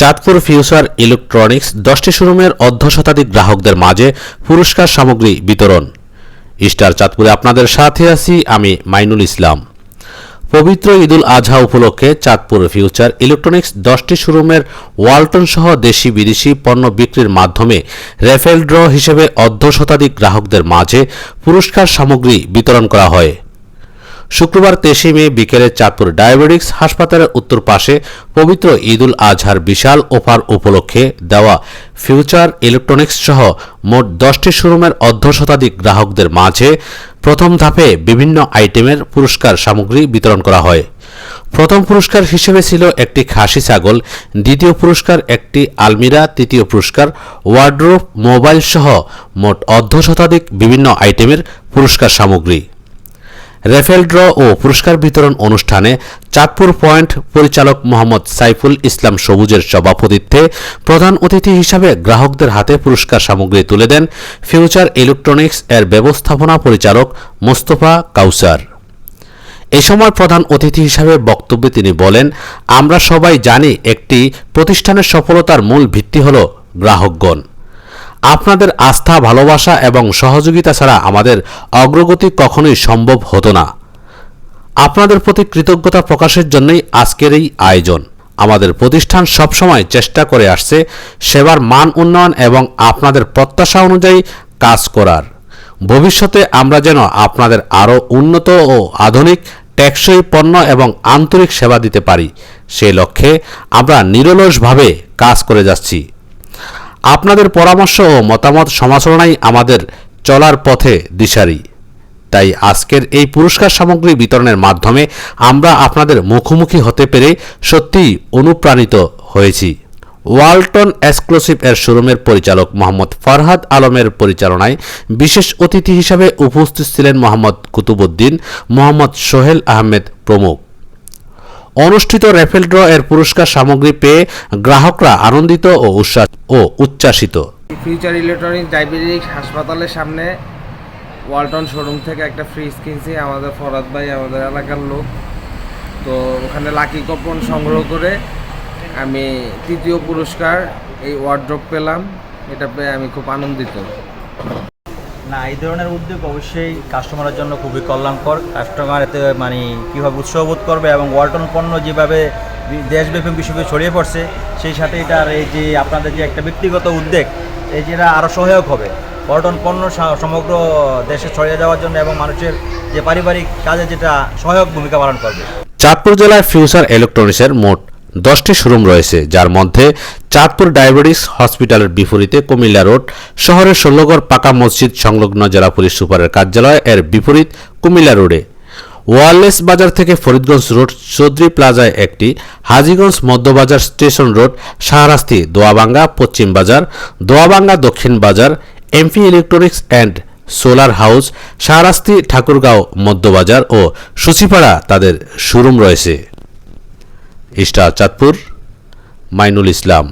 Chandpur future electronics দশটি শোরুমের অর্ধ শতাধিক গ্রাহকদের মাঝে পুরস্কার সামগ্রী বিতরণ। স্টার চাঁদপুরে আপনাদের সাথে আছি আমি মাইনুল ইসলাম। পবিত্র ঈদুল আজহা উপলক্ষে চাঁদপুর ফিউচার ইলেকট্রনিক্স দশটি শোরুমের ওয়ালটন সহ দেশি বিদেশি পণ্য বিক্রির মাধ্যমে রেফেল ড্র হিসেবে অর্ধ শতাধিক গ্রাহকদের মাঝে পুরস্কার সামগ্রী বিতরণ করা হয়। শুক্রবার তেইশে মে বিকেলে চাঁদপুর ডায়াবেটিক্স হাসপাতালের উত্তর পাশে পবিত্র ঈদুল আজহার বিশাল অফার উপলক্ষে দেওয়া ফিউচার ইলেকট্রনিক্স সহ মোট দশটি শোরুমের অর্ধ শতাধিক গ্রাহকদের মাঝে প্রথম ধাপে বিভিন্ন আইটেমের পুরস্কার সামগ্রী বিতরণ করা হয়। প্রথম পুরস্কার হিসেবে ছিল একটি খাসি ছাগল, দ্বিতীয় পুরস্কার একটি আলমিরা, তৃতীয় পুরস্কার ওয়ার্ড্রোপ, মোবাইল সহ মোট অর্ধ শতাধিক বিভিন্ন আইটেমের পুরস্কার সামগ্রী। রেফেল ড্র ও পুরস্কার বিতরণ অনুষ্ঠানে চাঁদপুর পয়েন্ট পরিচালক মোহাম্মদ সাইফুল ইসলাম সবুজের সভাপতিত্বে প্রধান অতিথি হিসাবে গ্রাহকদের হাতে পুরস্কার সামগ্রী তুলে দেন ফিউচার ইলেকট্রনিক্স এর ব্যবস্থাপনা পরিচালক মোস্তফা কাউসার। এ সময় প্রধান অতিথি হিসাবে বক্তব্যে তিনি বলেন, আমরা সবাই জানি একটি প্রতিষ্ঠানের সফলতার মূল ভিত্তি হল গ্রাহকগণ। আপনাদের আস্থা, ভালোবাসা এবং সহযোগিতা ছাড়া আমাদের অগ্রগতি কখনোই সম্ভব হতো না। আপনাদের প্রতি কৃতজ্ঞতা প্রকাশের জন্যই আজকের এই আয়োজন। আমাদের প্রতিষ্ঠান সবসময় চেষ্টা করে আসছে সেবার মান উন্নয়ন এবং আপনাদের প্রত্যাশা অনুযায়ী কাজ করার। ভবিষ্যতে আমরা যেন আপনাদের আরও উন্নত ও আধুনিক, টেকসই পণ্য এবং আন্তরিক সেবা দিতে পারি। সেই লক্ষ্যে আমরা নিরলসভাবে কাজ করে যাচ্ছি। আপনাদের পরামর্শ ও মতামত সমালোচনাই আমাদের চলার পথে দিশারি। তাই আজকের এই পুরস্কার সামগ্রী বিতরণের মাধ্যমে আমরা আপনাদের মুখোমুখি হতে পেরে সত্যিই অনুপ্রাণিত হয়েছি। ওয়ালটন এক্সক্লুসিভ এর শোরুমের পরিচালক মোহাম্মদ ফরহাদ আলমের পরিচালনায় বিশেষ অতিথি হিসাবে উপস্থিত ছিলেন মোহাম্মদ কুতুবুদ্দিন মোহাম্মদ সোহেল আহমেদ প্রমুখ। অনুষ্ঠিত রেফেল ড্র এর পুরস্কার সামগ্রী পেয়ে গ্রাহকরা আনন্দিত ও উচ্ছ্বাস ও উচ্ছ্বাসিত। ফিউচার ইলেকট্রনিক্স ডায়াবেটিক হাসপাতালের সামনে ওয়ালটন শোরুম থেকে একটা ফ্রিজ কিনছি, আমাদের ফরাদ ভাই, আমাদের এলাকার লোক। তো ওখানে লাকি কপন সংগ্রহ করে আমি তৃতীয় পুরস্কার এই ওয়ার্ড্রপ পেলাম। এটা পেয়ে আমি খুব আনন্দিত। না, এই ধরনের উদ্যোগ অবশ্যই কাস্টমারের জন্য খুবই কল্যাণকর। কাস্টমার এতে মানে কীভাবে উৎসাহ বোধ করবে এবং ওয়ালটন পণ্য যেভাবে দেশব্যাপী বিশ্বব্যাপী ছড়িয়ে পড়ছে, সেই সাথে এটার এই যে আপনাদের যে একটা ব্যক্তিগত উদ্যোগ, এই যেটা আরও সহায়ক হবে। ওয়ালটন পণ্য সমগ্র দেশে ছড়িয়ে যাওয়ার জন্য এবং মানুষের যে পারিবারিক কাজে যেটা সহায়ক ভূমিকা পালন করবে। চাঁদপুর জেলায় ফিউচার ইলেকট্রনিক্সের মোট দশটি শোরুম রয়েছে, যার মধ্যে চাঁদপুর ডায়াবেটিস হসপিটালের বিপরীতে কুমিল্লা রোড, শহরের ষোলগড় পাকা মসজিদ সংলগ্ন জেলা পুলিশ সুপারের কার্যালয়, এর বিপরীত কুমিল্লা রোডে। ওয়ারলেস বাজার থেকে ফরিদগঞ্জ রোড, চৌধুরী প্লাজায় একটি, হাজীগঞ্জ মধ্যবাজার স্টেশন রোড, শাহরাস্তি দোয়াবাঙ্গা পশ্চিম বাজার দোয়াবাঙ্গা দক্ষিণ বাজার MP electronics and solar house, Shahrasti, Thakurgaon, Madhyabazar ও সুচিপাড়া তাদের শোরুম রয়েছে। স্টার চাঁদপুর মাইনুল ইসলাম।